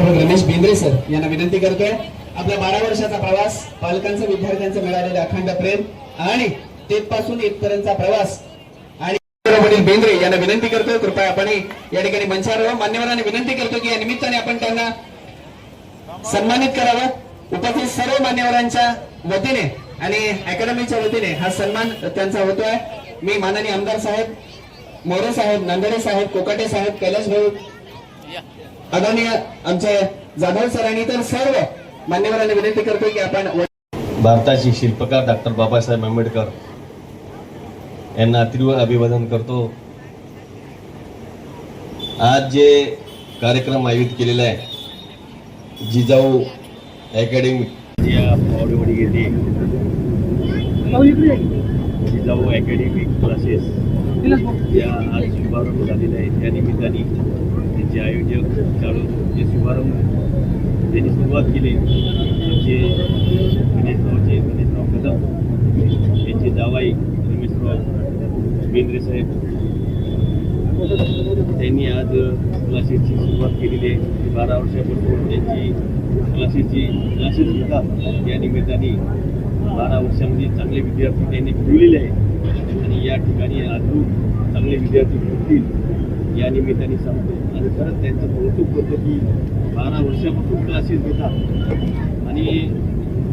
Ramesh Bendre sir यांना विनंती करतोय. आपला बारा वर्षाचा प्रवास पालकांचा विद्यार्थ्यांचं मिळालेलं अखंड प्रेम आणि तेथपासून इथपर्यंतचा प्रवास. आणि वडील बेंद्रे यांना विनंती करतोय. कृपया आपण या ठिकाणी मंचावर यावं. मान्यवरांना विनंती करतो की या निमित्ताने आपण त्यांना सन्मानित करावं. उपस्थित सर्व मान्यवरांच्या वतीने आणि अकॅडमीच्या वतीने हा सन्मान त्यांचा होतोय. मी माननीय आमदार साहेब मोरे साहेब नांदरे साहेब कोकाटे साहेब कैलास भाऊ. आदरणीय आमचे जाधव सर आणि इतर सर्व मान्यवरांना विनंती करतो की आपण भारताचे शिल्पकार डॉक्टर बाबासाहेब आंबेडकर यांना तीव्र अभिवादन करतो. आज जे कार्यक्रम आयोजित केलेला आहे जिजाऊ अकॅडमी. या येथे जिजाऊ अकॅडमिक क्लासेस या आज शुभारंभ झालेला आहे. त्या निमित्ताने त्यांचे आयोजक चालू जे शुभारंभ त्यांनी सुरुवात केली. त्यांचे गणेशरावचे गणेशराव कदम त्यांचे जावाई रमेशराव बेंद्रे साहेब. त्यांनी आज क्लासेसची सुरुवात केलेली आहे. बारा वर्षापूर्वी त्यांची क्लासेसची क्लासेस घेतात या निमित्ताने बारा वर्षामध्ये चांगले विद्यार्थी त्यांनी घडवलेले आहेत. आणि या ठिकाणी अजून चांगले विद्यार्थी घडतील या निमित्ताने सांगतो. आणि खरंच त्यांचं कौतुक करतो की बारा वर्षापासून क्लासेस घेतात. आणि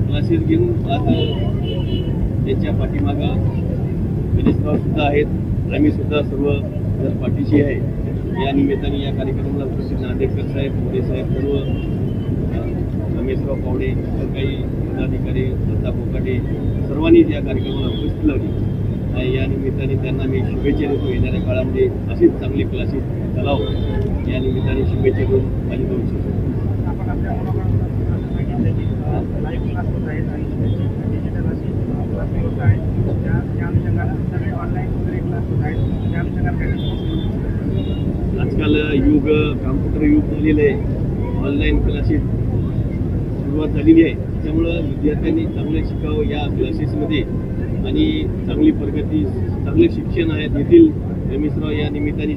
क्लासेस घेऊन आज त्यांच्या पाठीमागं गणेशराव सुद्धा आहेत. आम्हीसुद्धा सर्व जर पाठीशी आहे. या निमित्ताने या कार्यक्रमाला उपस्थित नांदेडकर साहेब मोरे साहेब सर्व रमेशराव पावडे काही पदाधिकारी दत्ता कोकाटे सर्वांनी या कार्यक्रमाला उपस्थित लावली. आणि या निमित्ताने त्यांना मी शुभेच्छा देतो. येणाऱ्या काळामध्ये अशीच चांगली क्लासेस चालाव या निमित्ताने शुभेच्छा देऊन माझी दोन शकतो आपण क्लास आहेत क्लास होत ऑनलाईन वगैरे क्लास होत आहेत आजकाल युग कॉम्प्युटर युग झालेलं आहे. ऑनलाईन क्लासेस सुरुवात झालेली आहे. त्यामुळं विद्यार्थ्यांनी चांगलं शिकावं या क्लासेसमध्ये आणि चांगली प्रगती चांगले शिक्षण आहे येथील रमेशराव या निमित्ताने